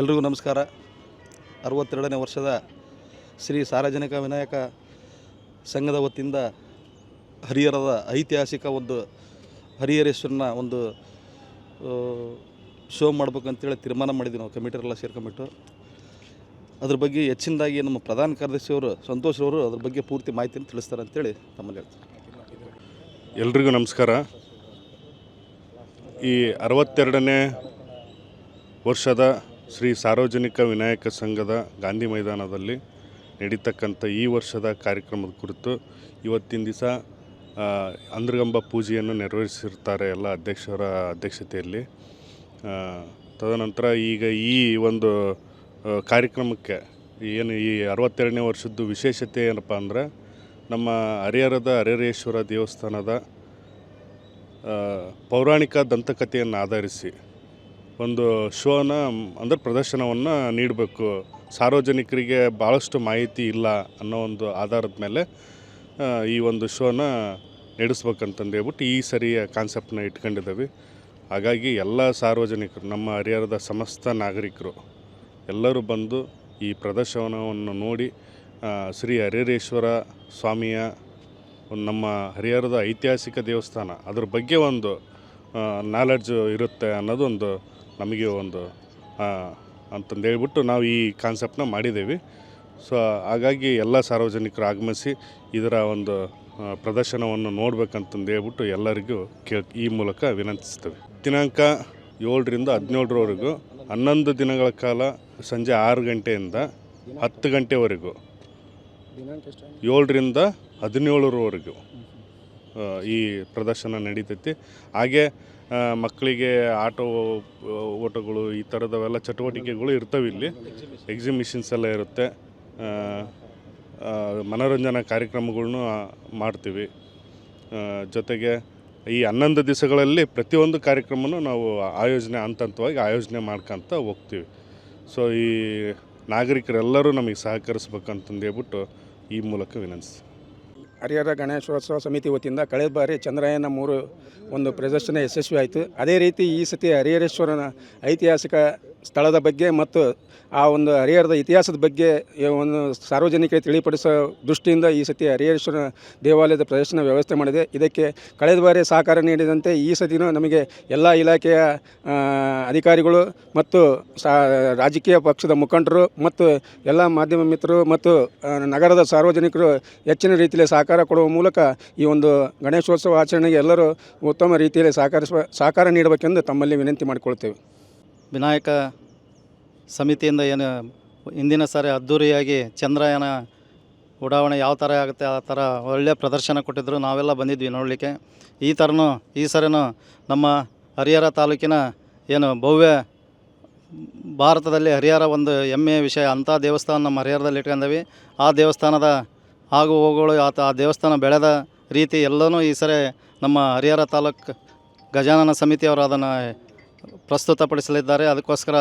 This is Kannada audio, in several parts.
ಎಲ್ರಿಗೂ ನಮಸ್ಕಾರ. ಅರವತ್ತೆರಡನೇ ವರ್ಷದ ಶ್ರೀ ಸಾರ್ವಜನಿಕ ವಿನಾಯಕ ಸಂಘದ ವತಿಯಿಂದ ಹರಿಹರದ ಐತಿಹಾಸಿಕ ಒಂದು ಹರಿಹರೇಶ್ವರನ ಒಂದು ಶೋ ಮಾಡ್ಬೇಕಂತೇಳಿ ತೀರ್ಮಾನ ಮಾಡಿದ್ವಿ ನಾವು ಕಮಿಟಿರೆಲ್ಲ ಸೇರ್ಕೊಂಬಿಟ್ಟು ಅದ್ರ ಬಗ್ಗೆ ಹೆಚ್ಚಿನದಾಗಿ ನಮ್ಮ ಪ್ರಧಾನ ಕಾರ್ಯದರ್ಶಿಯವರು ಸಂತೋಷ್ ಅವರು ಅದ್ರ ಬಗ್ಗೆ ಪೂರ್ತಿ ಮಾಹಿತಿಯನ್ನು ತಿಳಿಸ್ತಾರೆ ಅಂತೇಳಿ ತಮ್ಮಲ್ಲಿ ಹೇಳ್ತಾರೆ. ಎಲ್ರಿಗೂ ನಮಸ್ಕಾರ. ಈ ಅರವತ್ತೆರಡನೇ ವರ್ಷದ ಶ್ರೀ ಸಾರ್ವಜನಿಕ ವಿನಾಯಕ ಸಂಘದ ಗಾಂಧಿ ಮೈದಾನದಲ್ಲಿ ನಡೀತಕ್ಕಂಥ ಈ ವರ್ಷದ ಕಾರ್ಯಕ್ರಮದ ಕುರಿತು ಇವತ್ತಿನ ದಿವಸ ಅಂದ್ರಗಂಬ ಪೂಜೆಯನ್ನು ನೆರವೇರಿಸಿರ್ತಾರೆ ಎಲ್ಲ ಅಧ್ಯಕ್ಷರ ಅಧ್ಯಕ್ಷತೆಯಲ್ಲಿ. ತದನಂತರ ಈಗ ಈ ಒಂದು ಕಾರ್ಯಕ್ರಮಕ್ಕೆ ಏನು ಈ ಅರವತ್ತೆರಡನೇ ವರ್ಷದ್ದು ವಿಶೇಷತೆ ಏನಪ್ಪ ಅಂದ್ರೆ, ನಮ್ಮ ಹರಿಹರದ ಹರಿಹರೇಶ್ವರ ದೇವಸ್ಥಾನದ ಪೌರಾಣಿಕ ದಂತಕಥೆಯನ್ನು ಆಧರಿಸಿ ಒಂದು ಶೋನ ಅಂದರೆ ಪ್ರದರ್ಶನವನ್ನು ನೀಡಬೇಕು. ಸಾರ್ವಜನಿಕರಿಗೆ ಭಾಳಷ್ಟು ಮಾಹಿತಿ ಇಲ್ಲ ಅನ್ನೋ ಒಂದು ಆಧಾರದ ಮೇಲೆ ಈ ಒಂದು ಶೋನ ನಡೆಸ್ಬೇಕಂತಂದು ಹೇಳ್ಬಿಟ್ಟು ಈ ಸರಿಯ ಕಾನ್ಸೆಪ್ಟನ್ನ ಇಟ್ಕೊಂಡಿದ್ದೀವಿ. ಹಾಗಾಗಿ ಎಲ್ಲ ಸಾರ್ವಜನಿಕರು, ನಮ್ಮ ಹರಿಹರದ ಸಮಸ್ತ ನಾಗರಿಕರು, ಎಲ್ಲರೂ ಬಂದು ಈ ಪ್ರದರ್ಶನವನ್ನು ನೋಡಿ ಶ್ರೀ ಹರಿಹರೇಶ್ವರ ಸ್ವಾಮಿಯ ನಮ್ಮ ಹರಿಹರದ ಐತಿಹಾಸಿಕ ದೇವಸ್ಥಾನ, ಅದ್ರ ಬಗ್ಗೆ ಒಂದು ನಾಲೆಡ್ಜು ಇರುತ್ತೆ ಅನ್ನೋದೊಂದು ನಮಗೆ ಒಂದು ಅಂತಂದು ಹೇಳ್ಬಿಟ್ಟು ನಾವು ಈ ಕಾನ್ಸೆಪ್ಟನ್ನ ಮಾಡಿದ್ದೇವೆ. ಸೊ ಹಾಗಾಗಿ ಎಲ್ಲ ಸಾರ್ವಜನಿಕರು ಆಗಮಿಸಿ ಇದರ ಒಂದು ಪ್ರದರ್ಶನವನ್ನು ನೋಡ್ಬೇಕಂತಂದು ಹೇಳ್ಬಿಟ್ಟು ಎಲ್ಲರಿಗೂ ಕೇ ಈ ಮೂಲಕ ವಿನಂತಿಸ್ತೇವೆ. ದಿನಾಂಕ ಏಳರಿಂದ ಹದಿನೇಳರವರೆಗೂ, ಹನ್ನೊಂದು ದಿನಗಳ ಕಾಲ ಸಂಜೆ ಆರು ಗಂಟೆಯಿಂದ ಹತ್ತು ಗಂಟೆವರೆಗೂ, ಏಳರಿಂದ ಹದಿನೇಳರವರೆಗೂ. ಈ ಪ್ರದರ್ಶನ ನಡೀತೈತಿ. ಹಾಗೆ ಮಕ್ಕಳಿಗೆ ಆಟೋ ಓಟಗಳು ಈ ಥರದವೆಲ್ಲ ಚಟುವಟಿಕೆಗಳು ಇರ್ತವೆ ಇಲ್ಲಿ. ಎಕ್ಸಿಬಿಷನ್ಸ್ ಎಲ್ಲ ಇರುತ್ತೆ. ಮನೋರಂಜನಾ ಕಾರ್ಯಕ್ರಮಗಳ್ನು ಮಾಡ್ತೀವಿ. ಜೊತೆಗೆ ಈ ಹನ್ನೊಂದು ದಿವಸಗಳಲ್ಲಿ ಪ್ರತಿಯೊಂದು ಕಾರ್ಯಕ್ರಮನೂ ನಾವು ಆಯೋಜನೆ ಹಂತ ಹಂತವಾಗಿ ಆಯೋಜನೆ ಮಾಡ್ಕೊತ ಹೋಗ್ತೀವಿ. ಸೊ ಈ ನಾಗರಿಕರೆಲ್ಲರೂ ನಮಗೆ ಸಹಕರಿಸ್ಬೇಕಂತಂದು ಹೇಳ್ಬಿಟ್ಟು ಈ ಮೂಲಕ ವಿನಂತಿಸ್ತೀನಿ. ಹರಿಹರ ಗಣೇಶೋತ್ಸವ ಸಮಿತಿ ವತಿಯಿಂದ ಕಳೆದ ಬಾರಿ ಚಂದ್ರಯಾನ ಮೂರು ಒಂದು ಪ್ರದರ್ಶನ ಯಶಸ್ವಿ ಆಯಿತು ಅದೇ ರೀತಿ ಈ ಸತಿ ಹರಿಹರೇಶ್ವರನ ಐತಿಹಾಸಿಕ ಸ್ಥಳದ ಬಗ್ಗೆ ಮತ್ತು ಆ ಒಂದು ಹರಿಹರದ ಇತಿಹಾಸದ ಬಗ್ಗೆ ಒಂದು ಸಾರ್ವಜನಿಕರಿಗೆ ತಿಳಿಪಡಿಸೋ ದೃಷ್ಟಿಯಿಂದ ಈ ಸತಿ ಹರಿಹರೇಶ್ವರ ದೇವಾಲಯದ ಪ್ರದರ್ಶನ ವ್ಯವಸ್ಥೆ ಮಾಡಿದೆ. ಇದಕ್ಕೆ ಕಳೆದ ಬಾರಿ ಸಹಕಾರ ನೀಡಿದಂತೆ ಈ ಸತಿನೂ ನಮಗೆ ಎಲ್ಲ ಇಲಾಖೆಯ ಅಧಿಕಾರಿಗಳು ಮತ್ತು ರಾಜಕೀಯ ಪಕ್ಷದ ಮುಖಂಡರು ಮತ್ತು ಎಲ್ಲ ಮಾಧ್ಯಮ ಮಿತ್ರರು ಮತ್ತು ನಗರದ ಸಾರ್ವಜನಿಕರು ಹೆಚ್ಚಿನ ರೀತಿಯಲ್ಲಿ ಸಹಕಾರ ಕೊಡುವ ಮೂಲಕ ಈ ಒಂದು ಗಣೇಶೋತ್ಸವ ಆಚರಣೆಗೆ ಎಲ್ಲರೂ ಉತ್ತಮ ರೀತಿಯಲ್ಲಿ ಸಹಕರಿಸುವ, ಸಹಕಾರ ನೀಡಬೇಕೆಂದು ತಮ್ಮಲ್ಲಿ ವಿನಂತಿ ಮಾಡಿಕೊಳ್ತೇವೆ. ವಿನಾಯಕ ಸಮಿತಿಯಿಂದ ಏನು ಹಿಂದಿನ ಸಾರಿ ಅದ್ಧೂರಿಯಾಗಿ ಚಂದ್ರಯಾನ ಉಡಾವಣೆ ಯಾವ ಥರ ಆಗುತ್ತೆ, ಆ ಥರ ಒಳ್ಳೆಯ ಪ್ರದರ್ಶನ ಕೊಟ್ಟಿದ್ದರು ನಾವೆಲ್ಲ ಬಂದಿದ್ವಿ ನೋಡಲಿಕ್ಕೆ. ಈ ಥರನೂ, ಈ ಸರಿನೂ ನಮ್ಮ ಹರಿಹರ ತಾಲೂಕಿನ ಏನು ಭವ್ಯ ಭಾರತದಲ್ಲಿ ಹರಿಹರ ಒಂದು ಹೆಮ್ಮೆಯ ವಿಷಯ. ಅಂಥ ದೇವಸ್ಥಾನ ನಮ್ಮ ಹರಿಹರದಲ್ಲಿ ಇಟ್ಕೊಂಡವಿ. ಆ ದೇವಸ್ಥಾನದ ಆಗು ಹೋಗುಗಳು ಆತ ಆ ದೇವಸ್ಥಾನ ಬೆಳೆದ ರೀತಿ ಎಲ್ಲನೂ ಈ ಸರಿ ನಮ್ಮ ಹರಿಹರ ತಾಲೂಕು ಗಜಾನನ ಸಮಿತಿಯವರು ಅದನ್ನು ಪ್ರಸ್ತುತಪಡಿಸಲಿದ್ದಾರೆ. ಅದಕ್ಕೋಸ್ಕರ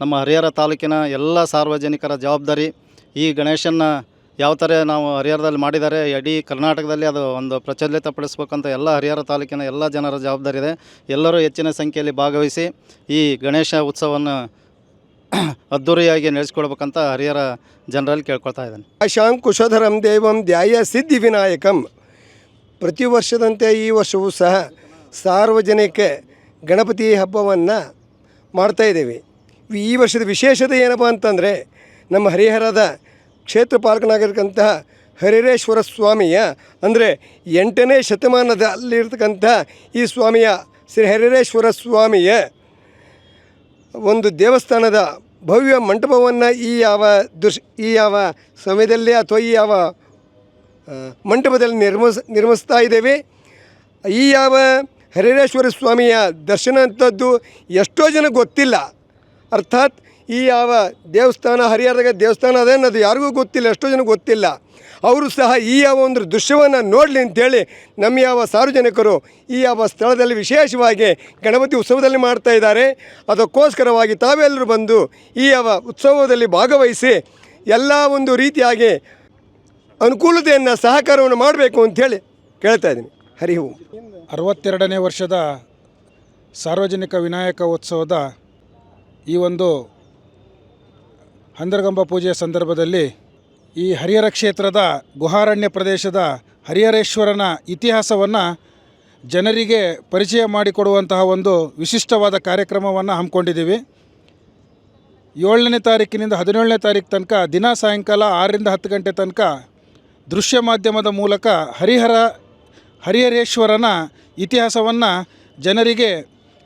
ನಮ್ಮ ಹರಿಹರ ತಾಲೂಕಿನ ಎಲ್ಲ ಸಾರ್ವಜನಿಕರ ಜವಾಬ್ದಾರಿ ಈ ಗಣೇಶನ ಯಾವ ಥರ ನಾವು ಹರಿಹರದಲ್ಲಿ ಮಾಡಿದ್ದಾರೆ, ಇಡೀ ಕರ್ನಾಟಕದಲ್ಲಿ ಅದು ಒಂದು ಪ್ರಚಲಿತಪಡಿಸ್ಬೇಕಂತ ಎಲ್ಲ ಹರಿಹರ ತಾಲೂಕಿನ ಎಲ್ಲ ಜನರ ಜವಾಬ್ದಾರಿ ಇದೆ. ಎಲ್ಲರೂ ಹೆಚ್ಚಿನ ಸಂಖ್ಯೆಯಲ್ಲಿ ಭಾಗವಹಿಸಿ ಈ ಗಣೇಶ ಉತ್ಸವವನ್ನು ಅದ್ದೂರಿಯಾಗಿ ನಡೆಸ್ಕೊಡ್ಬೇಕಂತ ಹರಿಹರ ಜನರಲ್ಲಿ ಕೇಳ್ಕೊಳ್ತಾ ಇದ್ದಾನೆ. ಆಶಾಂ ಕುಶಧರಂ ದೇವಂ ಧ್ಯಾಯ ಸಿದ್ಧಿ ವಿನಾಯಕಂ. ಪ್ರತಿ ವರ್ಷದಂತೆ ಈ ವರ್ಷವೂ ಸಹ ಸಾರ್ವಜನಿಕ ಗಣಪತಿ ಹಬ್ಬವನ್ನು ಮಾಡ್ತಾ ಇದ್ದೇವೆ. ಈ ವರ್ಷದ ವಿಶೇಷತೆ ಏನಪ್ಪ ಅಂತಂದರೆ, ನಮ್ಮ ಹರಿಹರದ ಕ್ಷೇತ್ರ ಪಾಲಕನಾಗಿರ್ತಕ್ಕಂತಹ ಹರಿಹರೇಶ್ವರ ಸ್ವಾಮಿಯ, ಅಂದರೆ ಎಂಟನೇ ಶತಮಾನದಲ್ಲಿರ್ತಕ್ಕಂಥ ಈ ಸ್ವಾಮಿಯ, ಶ್ರೀ ಹರಿಹರೇಶ್ವರ ಸ್ವಾಮಿಯ ಒಂದು ದೇವಸ್ಥಾನದ ಭವ್ಯ ಮಂಟಪವನ್ನು ಈ ಯಾವ ದೃಶ್ ಈ ಯಾವ ಸಮಯದಲ್ಲಿ ಅಥವಾ ಈ ಯಾವ ಮಂಟಪದಲ್ಲಿ ನಿರ್ಮಿಸ್, ನಿರ್ಮಿಸ್ತಾ ಇದ್ದೇವೆ. ಈ ಯಾವ ಹರಿಹರೇಶ್ವರ ಸ್ವಾಮಿಯ ದರ್ಶನ ಅಂಥದ್ದು ಎಷ್ಟೋ ಜನ ಗೊತ್ತಿಲ್ಲ. ಅರ್ಥಾತ್ ಈ ಯಾವ ದೇವಸ್ಥಾನ ಹರಿಹರದಾಗ ದೇವಸ್ಥಾನ ಅದೇ ಅನ್ನೋದು ಯಾರಿಗೂ ಗೊತ್ತಿಲ್ಲ, ಎಷ್ಟೋ ಜನ ಗೊತ್ತಿಲ್ಲ. ಅವರು ಸಹ ಈ ಯಾವ ಒಂದು ದೃಶ್ಯವನ್ನು ನೋಡಲಿ ಅಂತೇಳಿ ನಮ್ಮ ಯಾವ ಸಾರ್ವಜನಿಕರು ಈ ಯಾವ ಸ್ಥಳದಲ್ಲಿ ವಿಶೇಷವಾಗಿ ಗಣಪತಿ ಉತ್ಸವದಲ್ಲಿ ಮಾಡ್ತಾ ಇದ್ದಾರೆ. ಅದಕ್ಕೋಸ್ಕರವಾಗಿ ತಾವೆಲ್ಲರೂ ಬಂದು ಈ ಯಾವ ಉತ್ಸವದಲ್ಲಿ ಭಾಗವಹಿಸಿ ಎಲ್ಲ ಒಂದು ರೀತಿಯಾಗಿ ಅನುಕೂಲತೆಯನ್ನು, ಸಹಕಾರವನ್ನು ಮಾಡಬೇಕು ಅಂಥೇಳಿ ಕೇಳ್ತಾ ಇದ್ದೀನಿ. ಹರಿ ಓಂ ಅರವತ್ತೆರಡನೇ ವರ್ಷದ ಸಾರ್ವಜನಿಕ ವಿನಾಯಕ ಉತ್ಸವದ ಈ ಒಂದು ಹಂದರಗಂಬ ಪೂಜೆಯ ಸಂದರ್ಭದಲ್ಲಿ ಈ ಹರಿಹರ ಕ್ಷೇತ್ರದ ಗುಹಾರಣ್ಯ ಪ್ರದೇಶದ ಹರಿಹರೇಶ್ವರನ ಇತಿಹಾಸವನ್ನು ಜನರಿಗೆ ಪರಿಚಯ ಮಾಡಿಕೊಡುವಂತಹ ಒಂದು ವಿಶಿಷ್ಟವಾದ ಕಾರ್ಯಕ್ರಮವನ್ನು ಹಮ್ಮಿಕೊಂಡಿದ್ದೀವಿ. ಏಳನೇ ತಾರೀಕಿನಿಂದ ಹದಿನೇಳನೇ ತಾರೀಕು ತನಕ ದಿನ ಸಾಯಂಕಾಲ ಆರರಿಂದ ಹತ್ತು ಗಂಟೆ ತನಕ ದೃಶ್ಯ ಮಾಧ್ಯಮದ ಮೂಲಕ ಹರಿಹರ ಹರಿಹರೇಶ್ವರನ ಇತಿಹಾಸವನ್ನು ಜನರಿಗೆ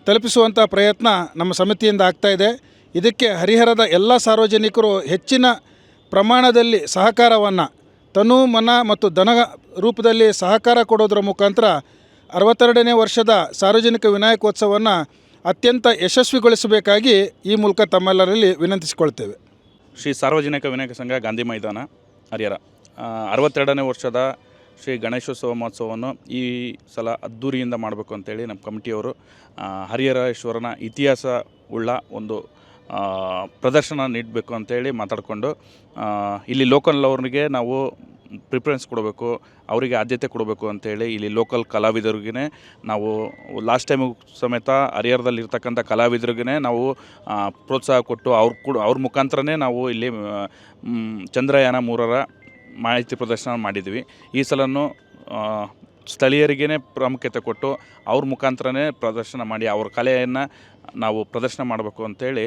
ತಲುಪಿಸುವಂಥ ಪ್ರಯತ್ನ ನಮ್ಮ ಸಮಿತಿಯಿಂದ ಆಗ್ತಾಯಿದೆ ಇದಕ್ಕೆ ಹರಿಹರದ ಎಲ್ಲ ಸಾರ್ವಜನಿಕರು ಹೆಚ್ಚಿನ ಪ್ರಮಾಣದಲ್ಲಿ ಸಹಕಾರವನ್ನು, ತನು, ಮನ ಮತ್ತು ಧನ ರೂಪದಲ್ಲಿ ಸಹಕಾರ ಕೊಡೋದರ ಮುಖಾಂತರ ಅರವತ್ತೆರಡನೇ ವರ್ಷದ ಸಾರ್ವಜನಿಕ ವಿನಾಯಕೋತ್ಸವವನ್ನು ಅತ್ಯಂತ ಯಶಸ್ವಿಗೊಳಿಸಬೇಕಾಗಿ ಈ ಮೂಲಕ ತಮ್ಮೆಲ್ಲರಲ್ಲಿ ವಿನಂತಿಸಿಕೊಳ್ತೇವೆ. ಶ್ರೀ ಸಾರ್ವಜನಿಕ ವಿನಾಯಕ ಸಂಘ ಗಾಂಧಿ ಮೈದಾನ, ಹರಿಹರ. ಅರವತ್ತೆರಡನೇ ವರ್ಷದ ಶ್ರೀ ಗಣೇಶೋತ್ಸವ ಮಹೋತ್ಸವವನ್ನು ಈ ಸಲ ಅದ್ಧೂರಿಯಿಂದ ಮಾಡಬೇಕು ಅಂತೇಳಿ ನಮ್ಮ ಕಮಿಟಿಯವರು ಹರಿಹರೇಶ್ವರನ ಇತಿಹಾಸ ಉಳ್ಳ ಒಂದು ಪ್ರದರ್ಶನ ನೀಡಬೇಕು ಅಂತೇಳಿ ಮಾತಾಡಿಕೊಂಡು ಇಲ್ಲಿ ಲೋಕಲ್ ಅವ್ರಿಗೆ ನಾವು ಪ್ರಿಫರೆನ್ಸ್ ಕೊಡಬೇಕು, ಅವರಿಗೆ ಆದ್ಯತೆ ಕೊಡಬೇಕು ಅಂತೇಳಿ ಇಲ್ಲಿ ಲೋಕಲ್ ಕಲಾವಿದರಿಗೇ ನಾವು ಲಾಸ್ಟ್ ಟೈಮು ಸಮೇತ ಹರಿಹರದಲ್ಲಿ ಇರ್ತಕ್ಕಂಥ ಕಲಾವಿದರಿಗೇ ನಾವು ಪ್ರೋತ್ಸಾಹ ಕೊಟ್ಟು ಅವ್ರ ಕೂಡ ಅವ್ರ ಮುಖಾಂತರನೇ ನಾವು ಇಲ್ಲಿ ಚಂದ್ರಯಾನ ಮೂರರ ಮಾಹಿತಿ ಪ್ರದರ್ಶನ ಮಾಡಿದ್ವಿ. ಈ ಸಲನೂ ಸ್ಥಳೀಯರಿಗೇ ಪ್ರಾಮುಖ್ಯತೆ ಕೊಟ್ಟು ಅವ್ರ ಮುಖಾಂತರನೇ ಪ್ರದರ್ಶನ ಮಾಡಿ, ಅವ್ರ ಕಲೆಯನ್ನು ನಾವು ಪ್ರದರ್ಶನ ಮಾಡಬೇಕು ಅಂತೇಳಿ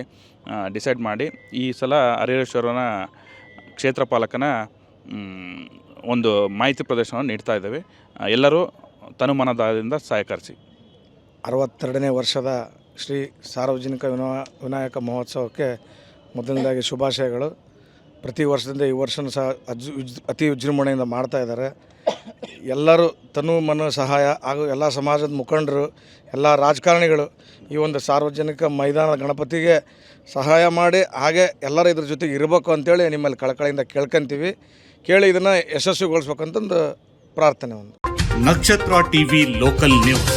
ಡಿಸೈಡ್ ಮಾಡಿ, ಈ ಸಲ ಹರಿಹರೇಶ್ವರನ ಕ್ಷೇತ್ರಪಾಲಕನ ಒಂದು ಮಾಹಿತಿ ಪ್ರದರ್ಶನವನ್ನು ನೀಡ್ತಾ ಇದ್ದೇವೆ. ಎಲ್ಲರೂ ತನುಮನದಿಂದ ಸಹಕರಿಸಿ. ಅರವತ್ತೆರಡನೇ ವರ್ಷದ ಶ್ರೀ ಸಾರ್ವಜನಿಕ ವಿನಾ, ವಿನಾಯಕ ಮಹೋತ್ಸವಕ್ಕೆ ಮೊದಲನೇದಾಗಿ ಶುಭಾಶಯಗಳು. ಪ್ರತಿ ವರ್ಷದಿಂದ ಈ ವರ್ಷನೂ ಸಹ ಅಜ್ ಅತಿ ವಿಜೃಂಭಣೆಯಿಂದ ಮಾಡ್ತಾ ಇದ್ದಾರೆ. ಎಲ್ಲರೂ ತನು ಮನ ಸಹಾಯ ಹಾಗೂ ಎಲ್ಲ ಸಮಾಜದ ಮುಖಂಡರು, ಎಲ್ಲ ರಾಜಕಾರಣಿಗಳು ಈ ಒಂದು ಸಾರ್ವಜನಿಕ ಮೈದಾನದ ಗಣಪತಿಗೆ ಸಹಾಯ ಮಾಡಿ ಹಾಗೆ ಎಲ್ಲರೂ ಇದ್ರ ಜೊತೆಗೆ ಇರಬೇಕು ಅಂತೇಳಿ ನಿಮ್ಮಲ್ಲಿ ಕಳಕಳಿಯಿಂದ ಕೇಳ್ಕೊಂತೀವಿ. ಕೇಳಿ ಇದನ್ನು ಯಶಸ್ವಿಗೊಳಿಸ್ಬೇಕಂತಂದು ಪ್ರಾರ್ಥನೆ ಒಂದು. ನಕ್ಷತ್ರ ಟಿವಿ ಲೋಕಲ್ ನ್ಯೂಸ್.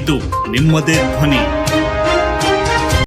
ಇದು ನಿಮ್ಮದೇ ಧ್ವನಿ.